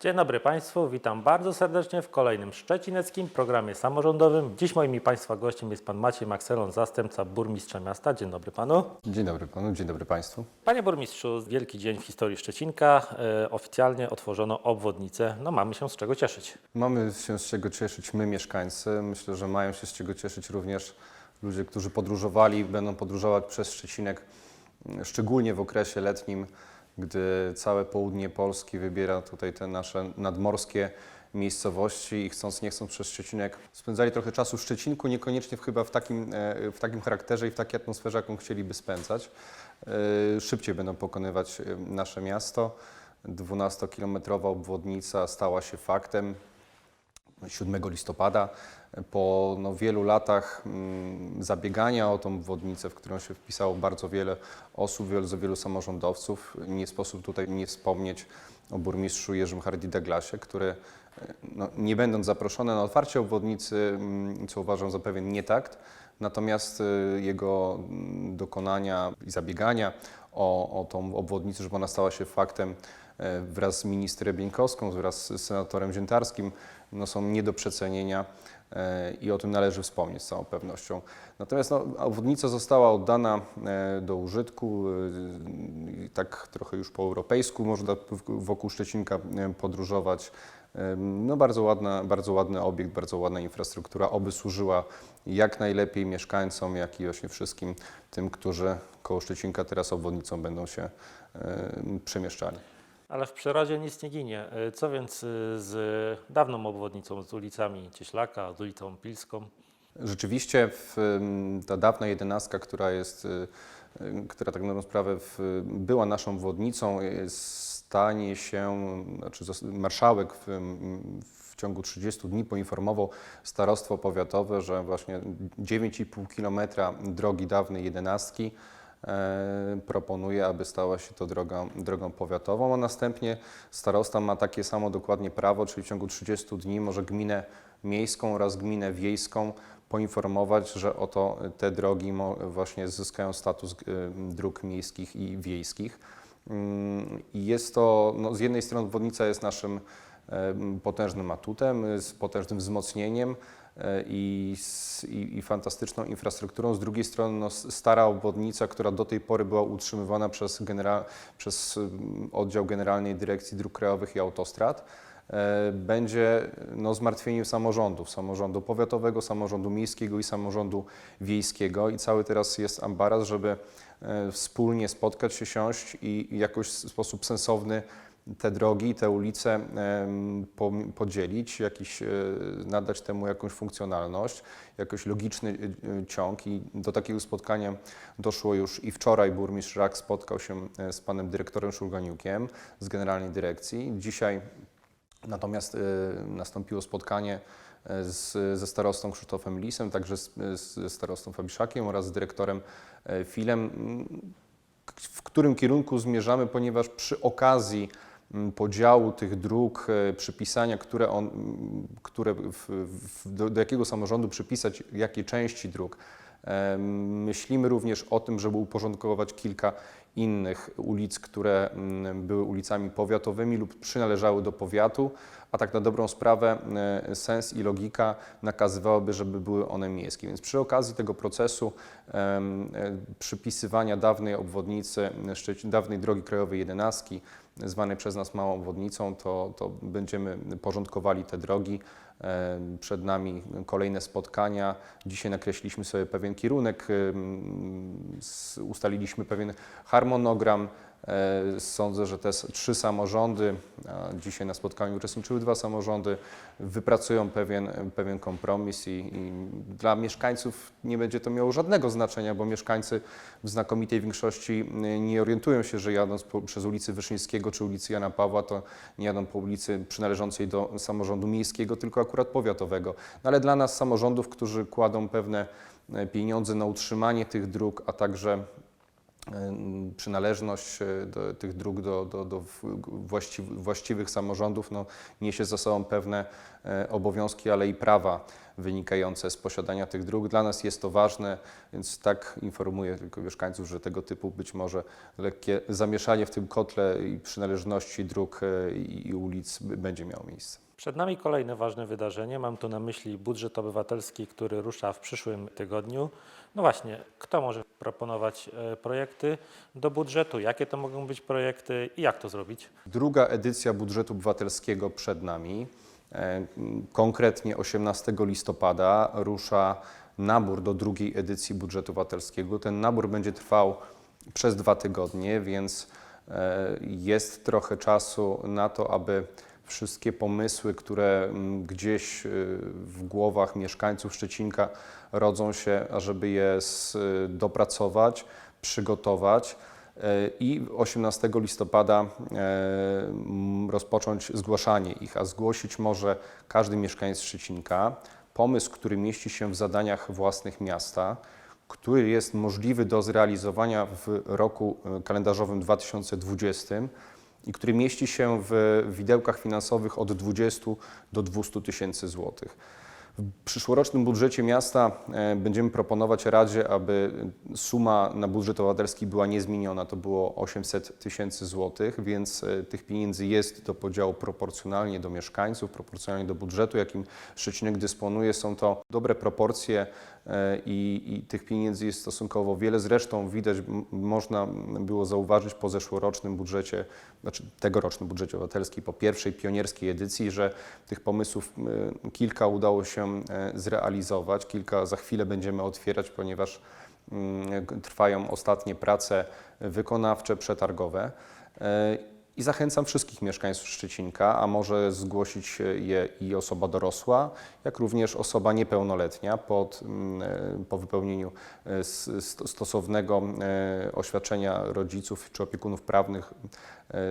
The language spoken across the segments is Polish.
Dzień dobry Państwu, witam bardzo serdecznie w kolejnym szczecineckim programie samorządowym. Dziś moim i Państwa gościem jest Pan Maciej Makselon, zastępca burmistrza miasta. Dzień dobry Panu. Dzień dobry panu, dzień dobry państwu. Panie burmistrzu, wielki dzień w historii Szczecinka. E, oficjalnie otworzono obwodnicę. No mamy się z czego cieszyć. Mamy się z czego cieszyć my, mieszkańcy. Myślę, że mają się z czego cieszyć również ludzie, którzy podróżowali, będą podróżować przez Szczecinek, mm, szczególnie w okresie letnim, gdy całe południe Polski wybiera tutaj te nasze nadmorskie miejscowości i chcąc nie chcąc przez Szczecinek spędzali trochę czasu w Szczecinku, niekoniecznie w- chyba w takim, e, w takim charakterze i w takiej atmosferze, jaką chcieliby spędzać. E, Szybciej będą pokonywać e, nasze miasto. 12-kilometrowa obwodnica stała się faktem. 7 listopada, po no, wielu latach mm, zabiegania o tą obwodnicę, w którą się wpisało bardzo wiele osób, bardzo wielu samorządowców, nie sposób tutaj nie wspomnieć o burmistrzu Jerzym Hardy-Douglasie, który e, no, nie będąc zaproszony na otwarcie obwodnicy, mm, co uważam za pewien nietakt, natomiast e, jego mm, dokonania i zabiegania o, o tą obwodnicę, żeby ona stała się faktem e, wraz z ministrem Bieńkowską, wraz z senatorem Ziętarskim, no, są nie do przecenienia e, i o tym należy wspomnieć z całą pewnością. Natomiast no, obwodnica została oddana e, do użytku, e, tak trochę już po europejsku można wokół Szczecinka podróżować. No bardzo, ładna, bardzo ładny obiekt, bardzo ładna infrastruktura, oby służyła jak najlepiej mieszkańcom, jak i właśnie wszystkim tym, którzy koło Szczecinka teraz obwodnicą będą się przemieszczali. Ale w przyrodzie nic nie ginie. E, Co więc e, z dawną obwodnicą, z ulicami Cieślaka, z ulicą Pilską? Rzeczywiście w, ta dawna jedenastka, która jest, y, która tak na dobrą sprawę w, była naszą wodnicą, y, stanie się, znaczy marszałek w, w ciągu 30 dni poinformował starostwo powiatowe, że właśnie 9,5 kilometra drogi dawnej jedenastki e, proponuje, aby stała się to drogą, drogą powiatową, a następnie starosta ma takie samo dokładnie prawo, czyli w ciągu 30 dni może gminę miejską oraz gminę wiejską poinformować, że oto te drogi właśnie zyskają status y, dróg miejskich i wiejskich. Mm, jest to, no, z jednej strony obwodnica jest naszym em, potężnym atutem, z potężnym wzmocnieniem e, i, i, i fantastyczną infrastrukturą. Z drugiej strony no, stara obwodnica, która do tej pory była utrzymywana przez, przez mm, oddział Generalnej Dyrekcji Dróg Krajowych i Autostrad, e, będzie no, zmartwieniem samorządów, samorządu powiatowego, samorządu miejskiego i samorządu wiejskiego i cały teraz jest ambaraz, żeby e, wspólnie spotkać się, siąść i jakoś w sposób sensowny te drogi, te ulice podzielić, jakiś, e, nadać temu jakąś funkcjonalność, jakoś logiczny e, e, ciąg i do takiego spotkania doszło już i wczoraj burmistrz Rak spotkał się z panem dyrektorem Szulganiukiem z Generalnej Dyrekcji. Dzisiaj Natomiast nastąpiło spotkanie z, ze starostą Krzysztofem Lisem, także z, z, starostą Fabiszakiem oraz z dyrektorem Filem, w którym kierunku zmierzamy, ponieważ przy okazji podziału tych dróg, e, przypisania, które, on, m, które w, w, do, do jakiego samorządu przypisać jakie części dróg, myślimy również o tym, żeby uporządkować kilka innych ulic, które mm, były ulicami powiatowymi lub przynależały do powiatu, a tak na dobrą sprawę e, sens i logika nakazywałyby, żeby były one miejskie. Więc przy okazji tego procesu e, przypisywania dawnej obwodnicy, dawnej drogi krajowej jedenastki, zwanej przez nas małą obwodnicą, to, to będziemy porządkowali te drogi. Em, Przed nami kolejne spotkania. Dzisiaj nakreśliliśmy sobie pewien kierunek, s- ustaliliśmy pewien harmonogram. E, Sądzę, że te trzy samorządy, dzisiaj na spotkaniu uczestniczyły dwa samorządy, wypracują pewien, pewien kompromis i, i dla mieszkańców nie będzie to miało żadnego znaczenia, bo mieszkańcy w znakomitej większości y, nie orientują się, że jadąc po, przez ulicę Wyszyńskiego czy ulicy Jana Pawła, to nie jadą po ulicy przynależącej do samorządu miejskiego, tylko akurat powiatowego. No ale dla nas samorządów, którzy kładą pewne e, pieniądze na utrzymanie tych dróg, a także przynależność e, do tych dróg do, do, do właściwych samorządów no, niesie za sobą pewne e, obowiązki, ale i prawa wynikające z posiadania tych dróg. Dla nas jest to ważne, więc tak informuję tylko mieszkańców, że tego typu być może lekkie zamieszanie w tym kotle i przynależności dróg e, i, ulic będzie miało miejsce. Przed nami kolejne ważne wydarzenie. Mam tu na myśli budżet obywatelski, który rusza w przyszłym tygodniu. No właśnie, kto może proponować e, projekty do budżetu? Jakie to mogą być projekty i jak to zrobić? Druga edycja budżetu obywatelskiego przed nami. E, Konkretnie 18 listopada rusza nabór do drugiej edycji budżetu obywatelskiego. Ten nabór będzie trwał przez dwa tygodnie, więc e, jest trochę czasu na to, aby wszystkie pomysły, które mm, gdzieś y, w głowach mieszkańców Szczecinka rodzą się, ażeby je s- dopracować, przygotować. E, i 18 listopada e, rozpocząć zgłaszanie ich, a zgłosić może każdy mieszkaniec Szczecinka pomysł, który mieści się w zadaniach własnych miasta, który jest możliwy do zrealizowania w roku kalendarzowym 2020 i który mieści się w widełkach finansowych od 20 do 200 tysięcy złotych. W przyszłorocznym budżecie miasta e, będziemy proponować Radzie, aby suma na budżet obywatelski była niezmieniona. To było 800 tysięcy złotych, więc e, tych pieniędzy jest do podziału proporcjonalnie do mieszkańców, proporcjonalnie do budżetu, jakim Szczecinek dysponuje. Są to dobre proporcje e, i, i tych pieniędzy jest stosunkowo wiele. Zresztą widać, można było zauważyć po zeszłorocznym budżecie, znaczy tegorocznym budżecie obywatelskim, po pierwszej pionierskiej edycji, że tych pomysłów kilka udało się e, zrealizować, kilka za chwilę będziemy otwierać, ponieważ mm, trwają ostatnie prace wykonawcze, przetargowe. E, I zachęcam wszystkich mieszkańców Szczecinka, a może zgłosić je i osoba dorosła, jak również osoba niepełnoletnia pod, mm, e, po wypełnieniu stosownego oświadczenia rodziców czy opiekunów prawnych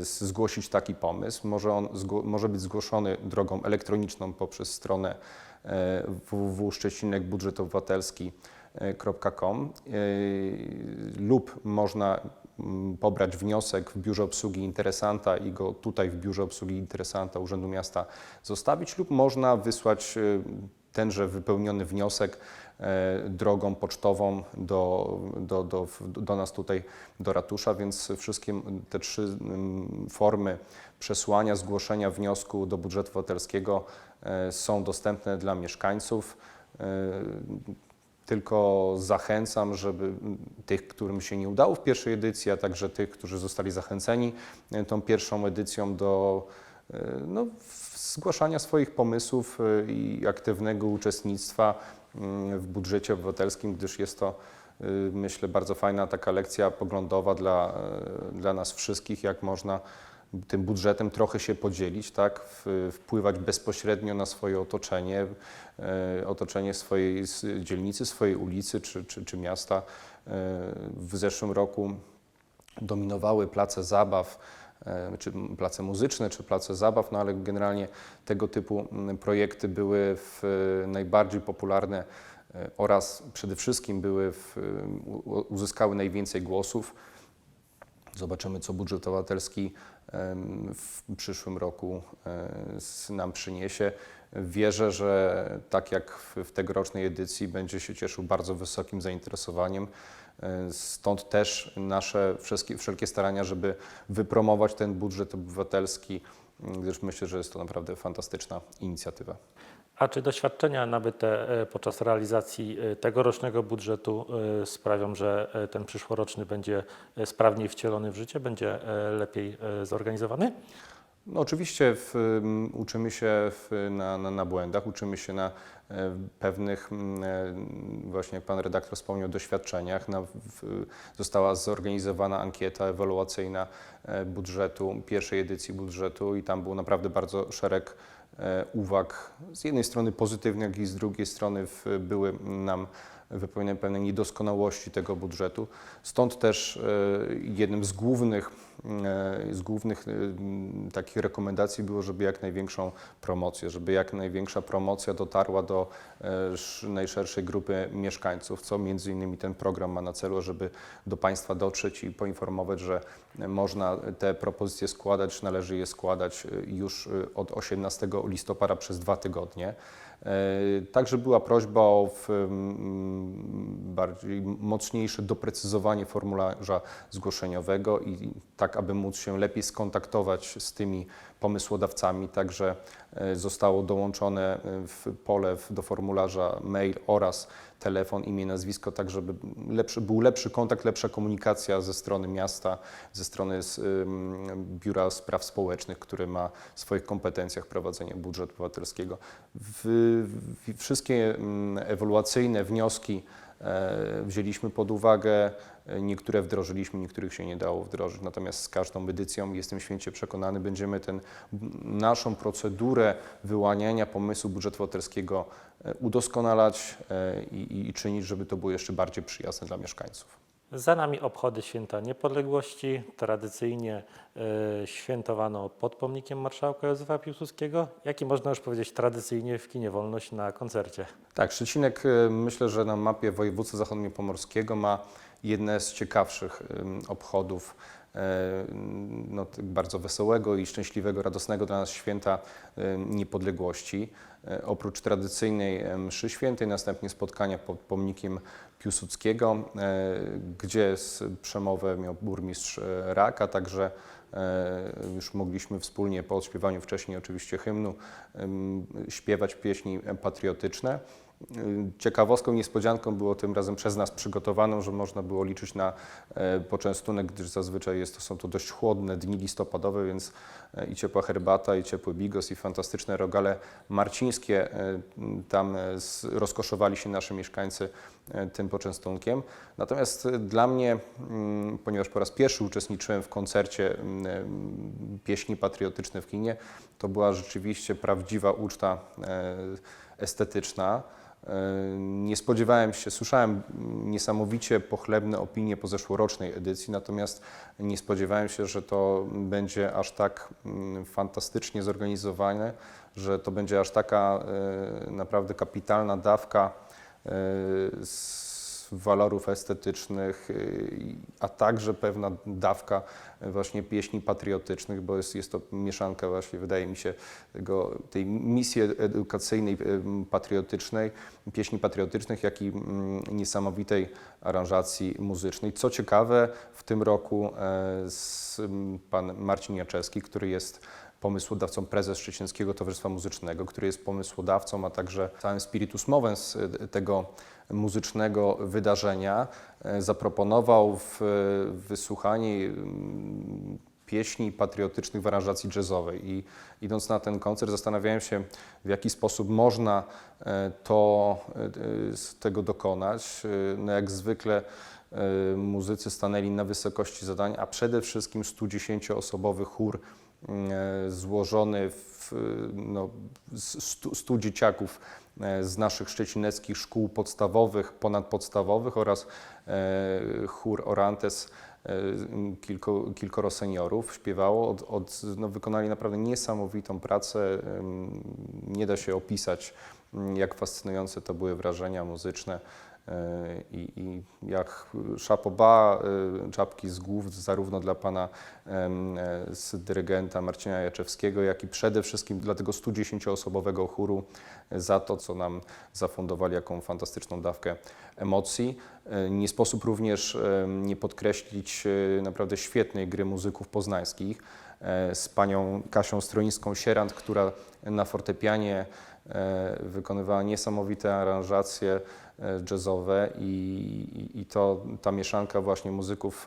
zgłosić taki pomysł. Może on może być zgłoszony drogą elektroniczną poprzez stronę www.szczecinek-budżet-obywatelski.com e, lub można mm, pobrać wniosek w biurze obsługi interesanta i go tutaj w biurze obsługi interesanta Urzędu Miasta zostawić lub można wysłać e, tenże wypełniony wniosek e, drogą pocztową do, do, do, do nas tutaj, do ratusza, więc wszystkie te trzy mm, formy przesłania, zgłoszenia wniosku do budżetu obywatelskiego e, są dostępne dla mieszkańców. E, Tylko zachęcam, żeby tych, którym się nie udało w pierwszej edycji, a także tych, którzy zostali zachęceni tą pierwszą edycją do no, zgłaszania swoich pomysłów e, i aktywnego uczestnictwa mm, w budżecie obywatelskim, gdyż jest to, y, myślę, bardzo fajna taka lekcja poglądowa dla, e, dla nas wszystkich, jak można tym budżetem trochę się podzielić, tak, wpływać bezpośrednio na swoje otoczenie, otoczenie swojej dzielnicy, swojej ulicy czy, czy, czy miasta. W zeszłym roku dominowały place zabaw, czy m- place muzyczne, czy place zabaw, no ale generalnie tego typu mm, projekty były w, e, najbardziej popularne e, oraz przede wszystkim były w, uzyskały najwięcej głosów. Zobaczymy, co budżet obywatelski w przyszłym roku e, nam przyniesie. Wierzę, że tak jak w tegorocznej edycji będzie się cieszył bardzo wysokim zainteresowaniem. E, Stąd też nasze wszystkie, wszelkie starania, żeby wypromować ten budżet obywatelski, m, gdyż myślę, że jest to naprawdę fantastyczna inicjatywa. A czy doświadczenia nabyte e, podczas realizacji e, tegorocznego budżetu sprawią, że ten przyszłoroczny będzie sprawniej wcielony w życie, będzie lepiej zorganizowany? No oczywiście w, uczymy się w, na, na, na błędach, uczymy się na e, pewnych, e, właśnie jak Pan redaktor wspomniał, doświadczeniach. Na, w, została zorganizowana ankieta ewaluacyjna e, budżetu, pierwszej edycji budżetu i tam był naprawdę bardzo szereg uwag, z jednej strony pozytywnych, jak i z drugiej strony w, były nam wypełnienia pewnej niedoskonałości tego budżetu. Stąd też jednym z głównych, z głównych e, takich rekomendacji było, żeby jak największą promocję, żeby jak największa promocja dotarła do e, sz- najszerszej grupy mieszkańców, co między innymi ten program ma na celu, żeby do Państwa dotrzeć i poinformować, że można te propozycje składać, należy je składać e, już e, od 18 listopada przez dwa tygodnie. E, Także była prośba o mm, bardziej mocniejsze doprecyzowanie formularza zgłoszeniowego i tak, aby móc się lepiej skontaktować z tymi pomysłodawcami. Także e, zostało dołączone e, w pole do formularza mail oraz telefon, imię, nazwisko, tak żeby lepszy, był lepszy kontakt, lepsza komunikacja ze strony miasta, ze strony Biura Spraw Społecznych, które ma w swoich kompetencjach prowadzenie budżetu obywatelskiego. W, w, wszystkie ewaluacyjne wnioski wzięliśmy pod uwagę, e, niektóre wdrożyliśmy, niektórych się nie dało wdrożyć. Natomiast z każdą edycją, jestem święcie przekonany, będziemy ten, naszą procedurę wyłaniania pomysłu budżetu obywatelskiego e, udoskonalać e, i, i czynić, żeby to było jeszcze bardziej przyjazne dla mieszkańców. Za nami obchody Święta Niepodległości. Tradycyjnie e, świętowano pod pomnikiem marszałka Józefa Piłsudskiego, jak i można już powiedzieć tradycyjnie w kinie Wolność na koncercie. Tak, Szczecinek e, myślę, że na mapie województwa zachodniopomorskiego ma jedne z ciekawszych obchodów no, tak bardzo wesołego i szczęśliwego, radosnego dla nas święta em, niepodległości. E, Oprócz tradycyjnej e, mszy świętej, następnie spotkania pod pomnikiem Piłsudskiego, e, gdzie przemowę miał burmistrz e, Rak, a także e, już mogliśmy wspólnie po odśpiewaniu wcześniej oczywiście hymnu śpiewać pieśni patriotyczne. Ciekawostką, niespodzianką było tym razem przez nas przygotowaną, że można było liczyć na e, poczęstunek, gdyż zazwyczaj jest to, są to dość chłodne dni listopadowe, więc e, i ciepła herbata, i ciepły bigos, i fantastyczne rogale marcińskie. e, Tam rozkoszowali się nasi mieszkańcy tym poczęstunkiem. Natomiast dla mnie, mm, ponieważ po raz pierwszy uczestniczyłem w koncercie mm, pieśni patriotyczne w kinie, to była rzeczywiście prawdziwa uczta estetyczna. E, Nie spodziewałem się, słyszałem niesamowicie pochlebne opinie po zeszłorocznej edycji, natomiast nie spodziewałem się, że to będzie aż tak mm, fantastycznie zorganizowane, że to będzie aż taka e, naprawdę kapitalna dawka e, z walorów estetycznych, y, a także pewna dawka właśnie pieśni patriotycznych, bo jest, jest to mieszanka właśnie, wydaje mi się, tego, tej misji edukacyjnej, em, patriotycznej, pieśni patriotycznych, jak i mm, niesamowitej aranżacji muzycznej. Co ciekawe, w tym roku e, pan Marcin Jaczewski, który jest pomysłodawcą prezes Szczecińskiego Towarzystwa Muzycznego, który jest pomysłodawcą, a także całym spiritus movens tego muzycznego wydarzenia, e, zaproponował w w wysłuchanie mm, pieśni patriotycznych w aranżacji jazzowej. I idąc na ten koncert zastanawiałem się, w jaki sposób można e, to, e, tego dokonać. E, No jak zwykle e, muzycy stanęli na wysokości zadań, a przede wszystkim 110-osobowy chór e, złożony w, no, z stu, stu dzieciaków e, z naszych szczecineckich szkół podstawowych, ponadpodstawowych oraz e, chór Orantes, e, kilko, kilkoro seniorów śpiewało. Od, od, no, wykonali naprawdę niesamowitą pracę. Nie da się opisać, jak fascynujące to były wrażenia muzyczne. E, I, i jak szapoba, e, czapki z głów zarówno dla pana e, z dyrygenta Marcina Jaczewskiego, jak i przede wszystkim dla tego 110-osobowego chóru za to, co nam zafundowali, jaką fantastyczną dawkę emocji. Nie sposób również nie podkreślić naprawdę świetnej gry muzyków poznańskich z panią Kasią Stroińską-Sierant, która na fortepianie wykonywała niesamowite aranżacje e, jazzowe i, i, to ta mieszanka właśnie muzyków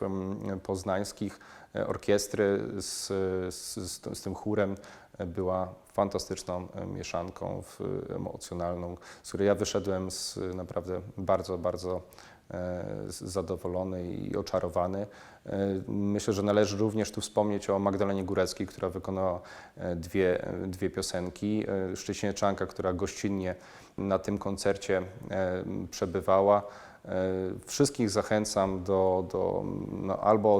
poznańskich, e, orkiestry z, z, z, z tym chórem e, była fantastyczną e, mieszanką emocjonalną, z której ja wyszedłem z naprawdę bardzo, bardzo e, zadowolony i oczarowany. E, Myślę, że należy również tu wspomnieć o Magdalenie Góreckiej, która wykonała e, dwie, dwie piosenki. E, Szczecinieczanka, która gościnnie na tym koncercie e, przebywała. E, Wszystkich zachęcam do, do no, albo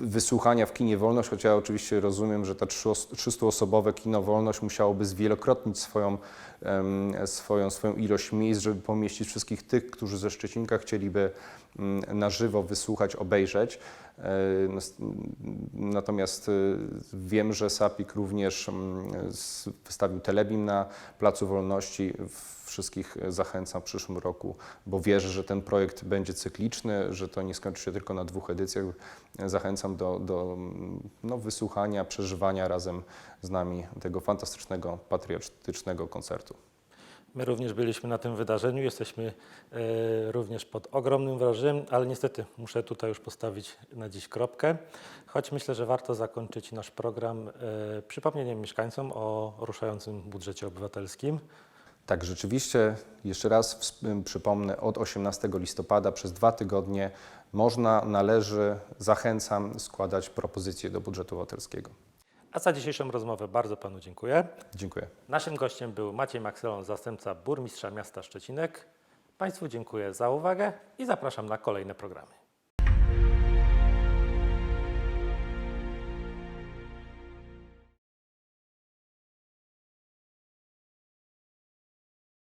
wysłuchania w kinie Wolność, choć ja oczywiście rozumiem, że ta 300-osobowe kino Wolność musiałoby zwielokrotnić swoją, swoją, swoją ilość miejsc, żeby pomieścić wszystkich tych, którzy ze Szczecinka chcieliby mm, na żywo wysłuchać, obejrzeć. E, Natomiast e, wiem, że SAPIK również mm, wystawił telebim na Placu Wolności. Wszystkich zachęcam w przyszłym roku, bo wierzę, że ten projekt będzie cykliczny, że to nie skończy się tylko na dwóch edycjach. Zachęcam do, do mm, no, wysłuchania, przeżywania razem z nami tego fantastycznego, patriotycznego koncertu. My również byliśmy na tym wydarzeniu, jesteśmy e, również pod ogromnym wrażeniem, ale niestety muszę tutaj już postawić na dziś kropkę, choć myślę, że warto zakończyć nasz program e, przypomnieniem mieszkańcom o ruszającym budżecie obywatelskim. Tak, rzeczywiście, jeszcze raz przypomnę, od 18 listopada przez dwa tygodnie można, należy, zachęcam składać propozycje do budżetu obywatelskiego. A za dzisiejszą rozmowę bardzo Panu dziękuję. Dziękuję. Naszym gościem był Maciej Makselon, zastępca burmistrza miasta Szczecinek. Państwu dziękuję za uwagę i zapraszam na kolejne programy.